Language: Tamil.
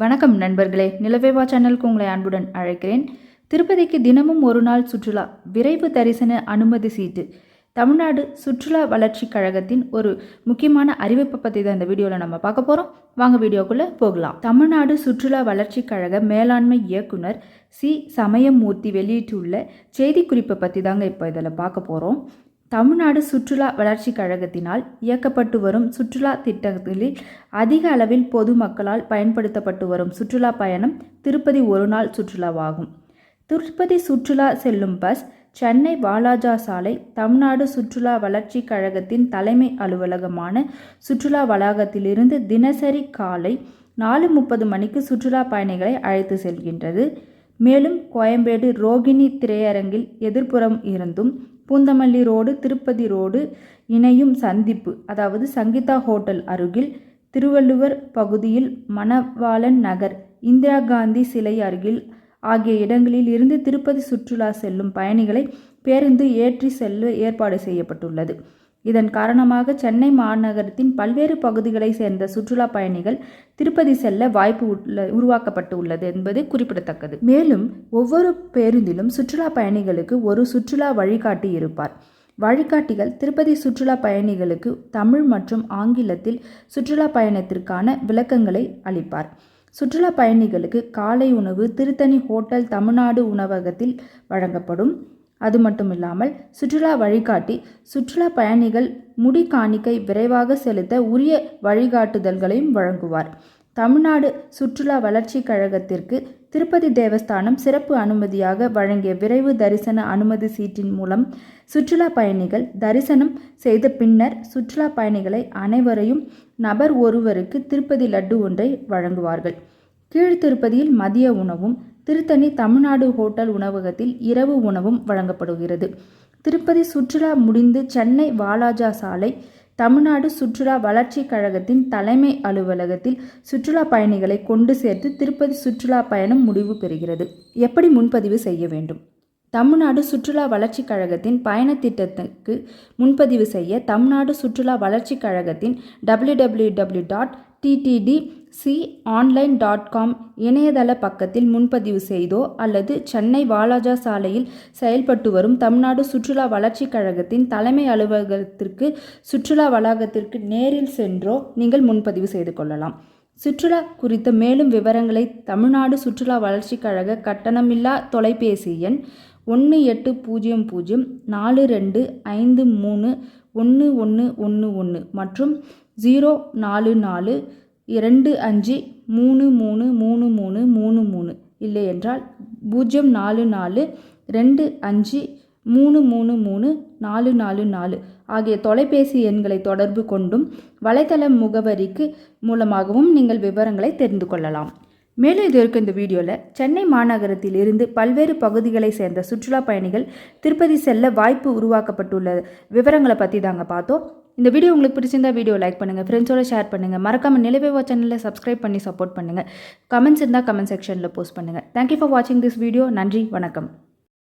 வணக்கம் நண்பர்களே. நிலவேவா சேனலுக்கு உங்களை அன்புடன் அழைக்கிறேன். திருப்பதிக்கு தினமும் ஒரு நாள் சுற்றுலா விரைவு தரிசன அனுமதி சீட்டு. தமிழ்நாடு சுற்றுலா வளர்ச்சிக் கழகத்தின் ஒரு முக்கியமான அறிவிப்பை பற்றி தான் இந்த வீடியோவில் நம்ம பார்க்க போகிறோம் வாங்க வீடியோக்குள்ளே போகலாம். தமிழ்நாடு சுற்றுலா வளர்ச்சிக் கழக மேலாண்மை இயக்குனர் சி. சமயமூர்த்தி வெளியிட்டுள்ள செய்திக்குறிப்பை பற்றி தாங்க இப்போ இதில் பார்க்க போகிறோம் தமிழ்நாடு சுற்றுலா வளர்ச்சிக் கழகத்தினால் இயக்கப்பட்டு வரும் சுற்றுலா திட்டங்களில் அதிக அளவில் பொதுமக்களால் பயன்படுத்தப்பட்டு வரும் சுற்றுலா பயணம் திருப்பதி ஒரு நாள் சுற்றுலாவாகும். திருப்பதி சுற்றுலா செல்லும் பஸ் சென்னை வாலாஜா சாலை தமிழ்நாடு சுற்றுலா வளர்ச்சிக் கழகத்தின் தலைமை அலுவலகமான சுற்றுலா வளாகத்திலிருந்து தினசரி காலை நாலு முப்பது மணிக்கு சுற்றுலா பயணிகளை அழைத்து செல்கின்றது. மேலும் கோயம்பேடு ரோகிணி திரையரங்கில் எதிர்ப்புறம் இருந்தும் பூந்தமல்லி ரோடு திருப்பதி ரோடு இணையும் சந்திப்பு. அதாவது சங்கீதா ஹோட்டல் அருகில் திருவள்ளுவர் பகுதியில் மணவாளன் நகர் இந்திரா காந்தி சிலை அருகில் ஆகிய இடங்களில் இருந்து திருப்பதி சுற்றுலா செல்லும் பயணிகளை பேருந்து ஏற்றி செல்ல ஏற்பாடு செய்யப்பட்டுள்ளது. இதன் காரணமாக சென்னை மாநகரத்தின் பல்வேறு பகுதிகளை சேர்ந்த சுற்றுலா பயணிகள் திருப்பதி செல்ல வாய்ப்பு உள்ள உருவாக்கப்பட்டு உள்ளது என்பது குறிப்பிடத்தக்கது. மேலும் ஒவ்வொரு பேருந்திலும் சுற்றுலா பயணிகளுக்கு ஒரு சுற்றுலா வழிகாட்டி இருப்பார். வழிகாட்டிகள் திருப்பதி சுற்றுலா பயணிகளுக்கு தமிழ் மற்றும் ஆங்கிலத்தில் சுற்றுலா பயணத்திற்கான விளக்கங்களை அளிப்பார். சுற்றுலா பயணிகளுக்கு காலை உணவு திருத்தணி ஹோட்டல் தமிழ்நாடு உணவகத்தில் வழங்கப்படும். அது மட்டும் இல்லாமல் சுற்றுலா வழிகாட்டி சுற்றுலா பயணிகள் முடி காணிக்கை விரைவாக செலுத்த உரிய வழிகாட்டுதல்களையும் வழங்குவார். தமிழ்நாடு சுற்றுலா வளர்ச்சிக் கழகத்திற்கு திருப்பதி தேவஸ்தானம் சிறப்பு அனுமதியாக வழங்கிய விரைவு தரிசன அனுமதி சீட்டின் மூலம் சுற்றுலா பயணிகள் தரிசனம் செய்த பின்னர் சுற்றுலா பயணிகளை அனைவரையும் நபர் ஒருவருக்கு திருப்பதி லட்டு ஒன்றை வழங்குவார்கள். கீழ் திருப்பதியில் மதிய உணவும் திருத்தணி தமிழ்நாடு ஹோட்டல் உணவகத்தில் இரவு உணவும் வழங்கப்படுகிறது. திருப்பதி சுற்றுலா முடிந்து சென்னை வாலாஜா சாலை தமிழ்நாடு சுற்றுலா வளர்ச்சிக் கழகத்தின் தலைமை அலுவலகத்தில் சுற்றுலா பயணிகளை கொண்டு சேர்த்து திருப்பதி சுற்றுலா பயணம் முடிவு பெறுகிறது. எப்படி முன்பதிவு செய்ய வேண்டும்? தமிழ்நாடு சுற்றுலா வளர்ச்சிக் கழகத்தின் பயண திட்டத்துக்கு முன்பதிவு செய்ய தமிழ்நாடு சுற்றுலா வளர்ச்சிக் கழகத்தின் W W W dot TTD C online dot com இணையதள பக்கத்தில் முன்பதிவு செய்தோ அல்லது சென்னை வாலாஜா சாலையில் செயல்பட்டு வரும் தமிழ்நாடு சுற்றுலா வளர்ச்சிக் கழகத்தின் தலைமை அலுவலகத்திற்கு சுற்றுலா வளாகத்திற்கு நேரில் சென்றோ நீங்கள் முன்பதிவு செய்து கொள்ளலாம். சுற்றுலா குறித்த மேலும் விவரங்களை தமிழ்நாடு சுற்றுலா வளர்ச்சிக் கழக கட்டணமில்லா தொலைபேசி எண் ஒன்று எட்டு பூஜ்ஜியம் பூஜ்ஜியம் நாலு ரெண்டு ஐந்து மூணு ஒன்று ஒன்று ஒன்று ஒன்று மற்றும் ஜீரோ நாலு நாலு இரண்டு அஞ்சு மூணு மூணு மூணு மூணு மூணு மூணு. இல்லை என்றால் பூஜ்ஜியம் நாலு நாலு ரெண்டு அஞ்சு மூணு மூணு மூணு நாலு நாலு நாலு. ஆகிய தொலைபேசி எண்களை தொடர்பு கொண்டும் வலைதள முகவரிக்கு மூலமாகவும் நீங்கள் விவரங்களை தெரிந்து கொள்ளலாம். மேலும் இது இந்த வீடியோவில் சென்னை மாநகரத்தில் இருந்து பல்வேறு பகுதிகளை சேர்ந்த சுற்றுலா பயணிகள் திருப்பதி செல்ல வாய்ப்பு உருவாக்கப்பட்டுள்ள விவரங்களை பற்றி தாங்க பார்த்தோம். இந்த வீடியோ உங்களுக்கு பிடிச்சிருந்தா வீடியோ லைக் பண்ணுங்கள் ஃப்ரெண்ட்ஸோட ஷேர் பண்ணுங்கள் மறக்காமல் நிலவேவா சேனலில் சப்ஸ்கிரைப் பண்ணி சப்போர்ட் பண்ணுங்கள் கமெண்ட்ஸ் இருந்தால் கமெண்ட் செக்ஷனில் போஸ்ட் பண்ணுங்கள் தேங்க்யூ ஃபார் வாட்சிங் திஸ் வீடியோ நன்றி வணக்கம்.